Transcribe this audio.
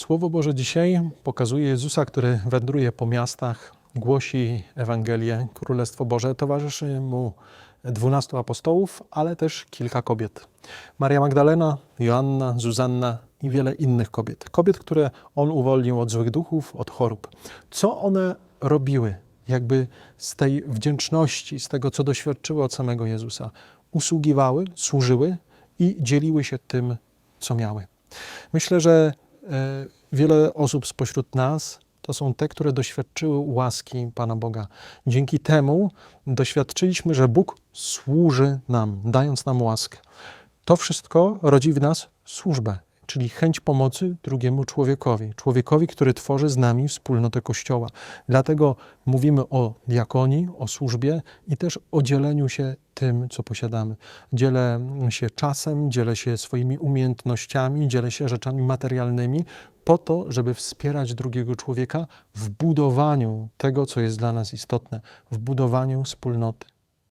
Słowo Boże dzisiaj pokazuje Jezusa, który wędruje po miastach, głosi Ewangelię, Królestwo Boże. Towarzyszy mu dwunastu apostołów, ale też kilka kobiet. Maria Magdalena, Joanna, Zuzanna i wiele innych kobiet. Kobiet, które on uwolnił od złych duchów, od chorób. Co one robiły? Jakby z tej wdzięczności, z tego, co doświadczyły od samego Jezusa, usługiwały, służyły i dzieliły się tym, co miały. Myślę, że wiele osób spośród nas to są te, które doświadczyły łaski Pana Boga. Dzięki temu doświadczyliśmy, że Bóg służy nam, dając nam łaskę. To wszystko rodzi w nas służbę, czyli chęć pomocy drugiemu człowiekowi, człowiekowi, który tworzy z nami wspólnotę Kościoła. Dlatego mówimy o diakonii, o służbie i też o dzieleniu się tym, co posiadamy. Dzielę się czasem, dzielę się swoimi umiejętnościami, dzielę się rzeczami materialnymi, po to, żeby wspierać drugiego człowieka w budowaniu tego, co jest dla nas istotne, w budowaniu wspólnoty.